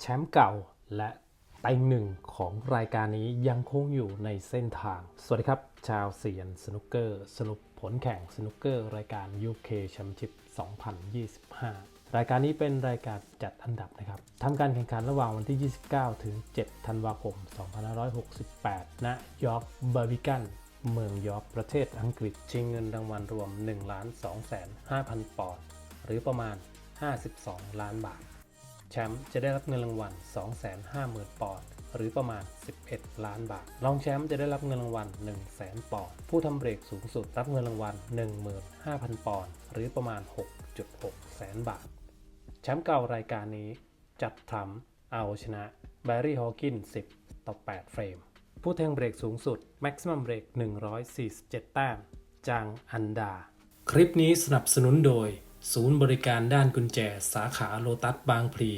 แชมป์เก่าและเต็งหนึ่งของรายการนี้ยังคงอยู่ในเส้นทาง สวัสดีครับ ชาวเซียนสนุกเกอร์ สรุปผลแข่งสนุกเกอร์ รายการ UK Championship 2025 รายการนี้เป็นรายการจัดอันดับนะครับทำการแข่งขันระหว่างวันที่ 29 ถึง 7 ธันวาคม 2568 ณ ยอร์กเบอร์บิกันเมืองยอร์กประเทศอังกฤษ ชิงเงินรางวัลรวม 1 2 5 0 0 0 ปอนด์ หรือประมาณ 52 ล้านบาท แชมป์จะได้รับเงินรางวัล 250,000 ปอนด์หรือประมาณ 11 ล้านบาท รองแชมป์จะได้รับเงินรางวัล 100,000 ปอนด์ ผู้ทำเบรกสูงสุดรับเงินรางวัล 15,000 ปอนด์ หรือประมาณ 6.6 แสนบาท แชมป์เก่ารายการนี้จัดทำเอาชนะแบร์รี่ฮอ w กิน 10 ต่อ 8 เฟรม ผู้แทงเบรกสูงสุด Maximum Break 147 แต้ม จางอันดา คลิปนี้สนับสนุนโดย ศูนย์บริการด้านกุญแจสาขาโลตัสบางพลี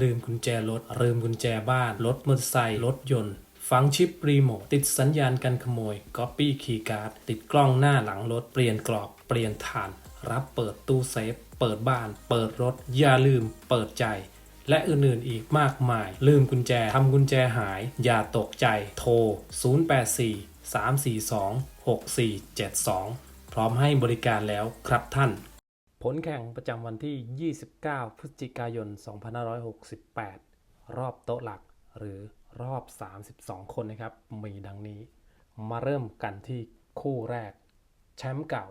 ลืมกุญแจรถลืมกุญแจบ้าน รถมอเตอร์ไซค์รถยนต์ฟังชิปรีโมทติดสัญญาณการขโมยก๊อปปี้คีย์การ์ดติดกล้องหน้าหลังรถ เปลี่ยนกรอบเปลี่ยนฐาน รับเปิดตู้เซฟ เปิดบ้าน เปิดรถ อย่าลืม เปิดใจ และอื่นๆอีกมากมาย ลืมกุญแจทำกุญแจหาย อย่าตกใจโทร 084 342 6472 พร้อมให้บริการแล้วครับท่าน ผลแข่งประจำวันที่ 29 พฤศจิกายน 2568 รอบโต๊ะหลักหรือรอบ 32 คนนะครับ มีดังนี้ มาเริ่มกันที่คู่แรก แชมป์เก่า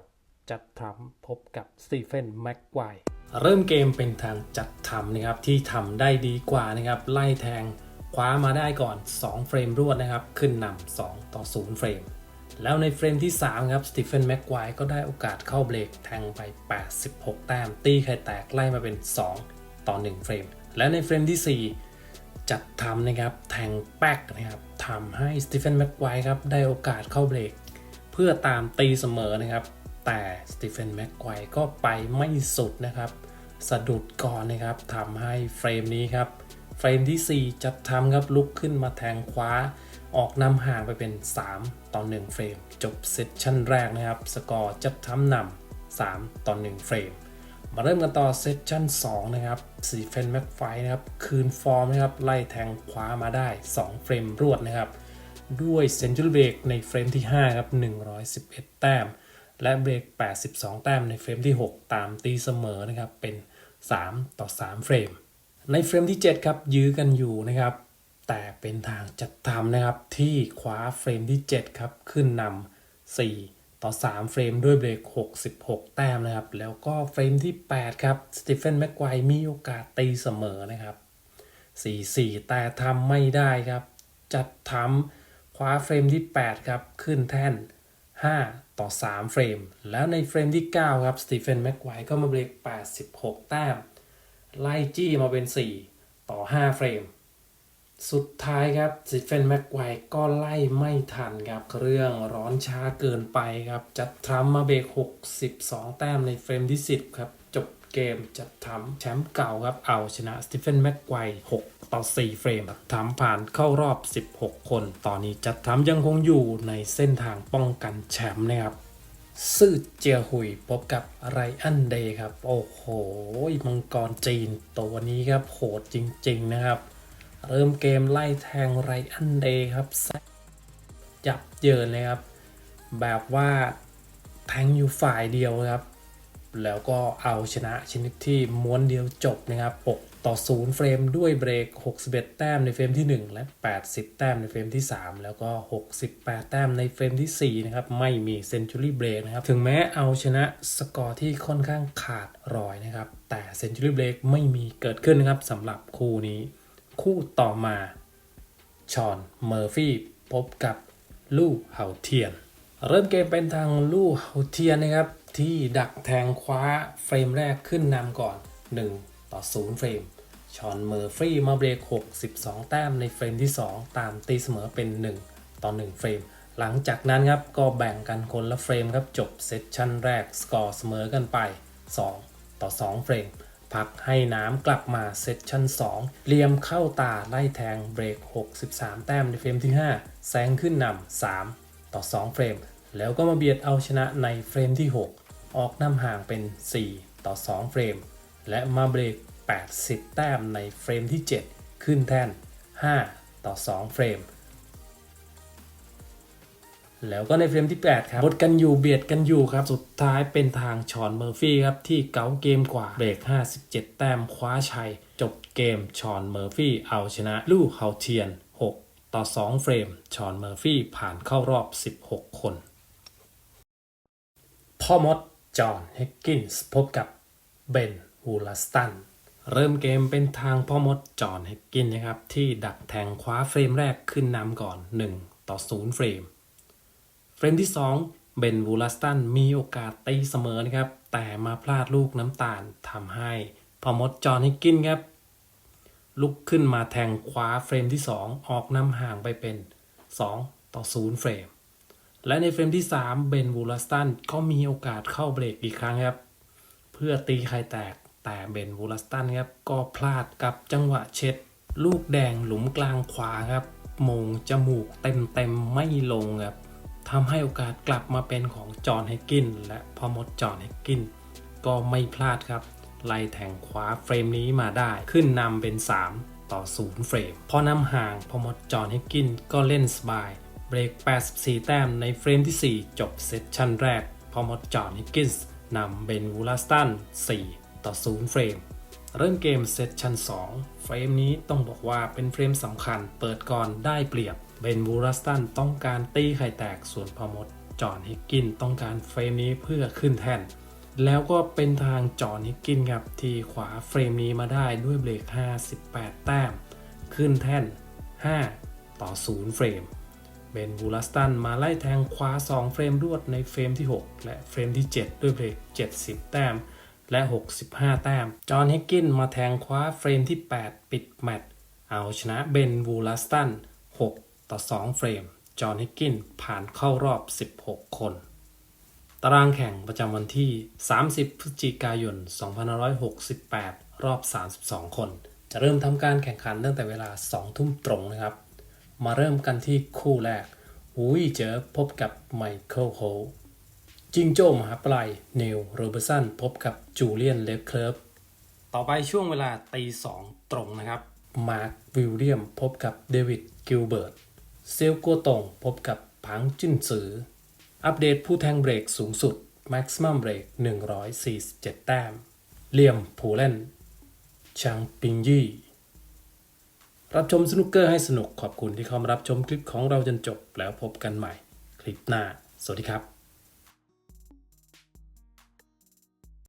จัดทำพบกับสตีเฟนแม็กไกวเริ่มเกมเป็นทางจัดทำนะครับ ที่ทำได้ดีกว่านะครับ ไล่แทงคว้ามาได้ก่อน 2 เฟรมรวดนะครับ ขึ้นนำ2ต่อ 0 เฟรม แล้วในเฟรมที่ 3 ครับสตีเฟนแม็กไกวก็ได้โอกาสเข้าเบรกแทงไป 86 แต้ม ตีไข่แตกไล่มาเป็น 2 ต่อ 1 เฟรม และในเฟรมที่ 4 จัดทำนะครับ แทงแป๊กนะครับทำให้สตีเฟนแม็กไกวครับได้โอกาสเข้าเบรก เพื่อตามตีเสมอนะครับ แต่สตีเฟนแม็กไกวก็ไปไม่สุดนะครับสะดุดก่อนนะครับทำให้เฟรมนี้ครับ เฟรมที่ 4 จัดทำครับลุกขึ้นมาแทงคว้า ออกนำห่างไปเป็น 3 ต่อ 1 เฟรม จบเซสชั่นแรกนะครับ สกอร์จัดทำนำ3ต่อ 1 เฟรม มาเริ่มกันต่อเซสชั่น2นะครับสีเฟนแม็กไฟนะครับ คืนฟอร์มนะครับ ไล่แทงคว้ามาได้ 2 เฟรมรวดนะครับ ด้วยเซนจูรเบรกในเฟรมที่ 5 ครับ 111 แต้ม และเบรก 82 แต้มในเฟรมที่ 6 ตามตีเสมอนะครับ เป็น 3 ต่อ 3 เฟรม ในเฟรมที่ 7 ครับ ยื้อกันอยู่นะครับ แต่เป็นทางจัดทำนะครับที่คว้าเฟรมที่ 7 ครับ ขึ้นนำ4 ต่อ 3 เฟรมด้วยเบรก 66 แต้มนะครับ แล้วก็เฟรมที่ 8 ครับ สตีเฟนแม็กไกวมีโอกาสตีเสมอนะครับ 4-4 แต่ทำไม่ได้ครับ จัดทำคว้าเฟรมที่ 8 ครับ ขึ้นแท่น 5 ต่อ 3 เฟรม แล้วในเฟรมที่ 9 ครับ สตีเฟนแม็กไกวก็มาเบรก 86 แต้ม ไล่จี้มาเป็น 4 ต่อ 5 เฟรม สุดท้ายครับสตีเฟนแม็กไกวก็ไล่ไม่ทันครับ เรื่องร้อนช้าเกินไปครับ จัดทำมาเบรก62 แต้มในเฟรมที่ 10 ครับ จบเกมจัดทำแชมป์เก่าครับ เอาชนะสตีเฟนแม็กไกว6ต่อ 4 เฟรมครับทำผ่านเข้ารอบ 16 คน ตอนนี้จัดทำยังคงอยู่ในเส้นทางป้องกันแชมป์นะครับซื่อเจียหุยพบกับไรอันเดย์ครับ โอ้โห มังกรจีนตัวนี้ครับโหดจริง ๆ นะครับ เริ่มเกมไล่แทงไรอันเดย์ครับจับเยินเลยครับ แบบว่าแทงอยู่ฝ่ายเดียวครับ แล้วก็เอาชนะชนิดที่ม้วนเดียวจบนะครับ 6 ต่อ 0 เฟรมด้วยเบรก 61 แต้มในเฟรมที่ 1 และ 80 แต้มในเฟรมที่ 3 แล้วก็ 68 แต้มในเฟรมที่ 4 นะครับ ไม่มีเซน t ูรี่เบรกนะครับ ถึงแม้เอาชนะสกอร์ที่ค่อนข้างขาดรอยนะครับ แต่เซน t ูรี่เบรกไม่มีเกิดขึ้นนะครับสำหรับคู่นี้ คู่ต่อมาชอนเมอร์ฟี่พบกับลู่เฮาเทียน เริ่มเกมเป็นทางลู่เฮาเทียนนะครับ ที่ดักแทงคว้าเฟรมแรกขึ้นนำก่อน 1 ต่อ 0 เฟรมชอนเมอร์ฟี่มาเบรก62 แต้มในเฟรมที่ 2 ตามตีเสมอเป็น 1 ต่อ 1 เฟรม หลังจากนั้นครับก็แบ่งกันคนละเฟรมครับจบเซสชั่นแรกสกอร์เสมอกันไป 2 ต่อ 2 เฟรม พักให้น้ำกลับมาเซสชั่น 2 เลียมเข้าตาไล่แทงเบรก 63 แต้มในเฟรมที่ 5 แซงขึ้นนำ 3 ต่อ 2 เฟรม แล้วก็มาเบียดเอาชนะในเฟรมที่ 6 ออกนำห่างเป็น 4 ต่อ 2 เฟรม และมาเบรก 80 แต้มในเฟรมที่ 7 ขึ้นแท่น 5 ต่อ 2 เฟรม แล้วก็ในเฟรมที่ 8 ครับบดกันอยู่เบียดกันอยู่ครับ สุดท้ายเป็นทางชอนเมอร์ฟี่ครับ ที่เก๋าเกมกว่าเบรก 57 แต้มคว้าชัย จบเกมชอนเมอร์ฟี่เอาชนะลู่เฮาเทียน 6 ต่อ 2 เฟรมชอนเมอร์ฟี่ผ่านเข้ารอบ 16 คน พ่อมด จอห์นเฮกกินส์พบกับเบนวูลัสตันเริ่มเกมเป็นทางพ่อมด จอห์นเฮกกินนะครับ ที่ดักแทงคว้าเฟรมแรกขึ้นนำก่อน 1 ต่อ 0 เฟรม เฟรมที่ 2 เบนวูลัสตันมีโอกาสตีเสมอนะครับ แต่มาพลาดลูกน้ำตาลทำให้พอมดจอห์นเฮกกินครับ ลุกขึ้นมาแทงคว้าเฟรมที่ 2 ออกนำห่างไปเป็น 2 ต่อ 0 เฟรม และในเฟรมที่ 3 เบนวูลัสตันก็มีโอกาสเข้าเบรกอีกครั้งครับ เพื่อตีไข่แตกแต่เบนวูลัสตันครับก็พลาดกับจังหวะเช็ด ลูกแดงหลุมกลางขวาครับมงจมูกเต็มเต็มๆไม่ลงครับ ทำให้โอกาสกลับมาเป็นของจอห์นเฮกกิน และพอมดจอห์นเฮกกิน ก็ไม่พลาดครับ ไล่แทงขวาเฟรมนี้มาได้ ขึ้นนำเป็น 3 ต่อ 0 เฟรม พอนำห่างพอมดจอห์นเฮกกินก็เล่นสบาย เบรก 84 แต้มในเฟรมที่ 4 จบเซสชั่นแรกพอมดจอห์นเฮกกินส์นำเบนวูลัสตัน 4 ต่อ 0 เฟรม เริ่มเกมเซสชั่น 2 เฟรมนี้ต้องบอกว่าเป็นเฟรมสำคัญเปิดก่อนได้เปรียบ เบนวูลัสตันต้องการตีไข่แตกส่วนพอมดจอห์นฮิกกินต้องการเฟรมนี้เพื่อขึ้นแท่น แล้วก็เป็นทางจอห์นฮิกกินครับที่ขวาเฟรมนี้มาได้ด้วยเบรก 58 แต้ม ขึ้นแท่น 5 ต่อ 0 เฟรม เบนวูลัสตันมาไล่แทงคว้า2 เฟรมรวดในเฟรมที่ 6 และเฟรมที่ 7 ด้วยเบรก 70 แต้ม และ 65 แต้ม จอห์นฮิกกินมาแทงคว้าเฟรมที่ 8 ปิดแมตช์เอาชนะเบนวูลัสตัน 6 ต่อ 2 เฟรม จอห์นฮิกกินผ่านเข้ารอบ 16 คน ตารางแข่งประจำวันที่ 30 พฤศจิกายน 2568 รอบ 32 คน จะเริ่มทำการแข่งขันตั้งแต่เวลา 2 ทุ่มตรงนะครับ มาเริ่มกันที่คู่แรกหูยเจอพบกับไมเคิลโฮจิงโจ้มหาปลายเนิวโรเบอร์สันพบกับจูเลียนเลฟเคิร์ฟต่อไปช่วงเวลาตีสองตรงนะครับ มาร์ควิลเลียมพบกับเดวิดกิลเบิร์ต เซลโกตงพบกับผังจิ้นซือ อัปเดตผู้แทงเบรกสูงสุด Maximum Break 147 แต้มเลี่ยมผูเล่นชางปิงยี่ รับชมสนุกเกอร์ให้สนุกขอบคุณที่เข้ามารับชมคลิปของเราจนจบแล้วพบกันใหม่ คลิปหน้า สวัสดีครับ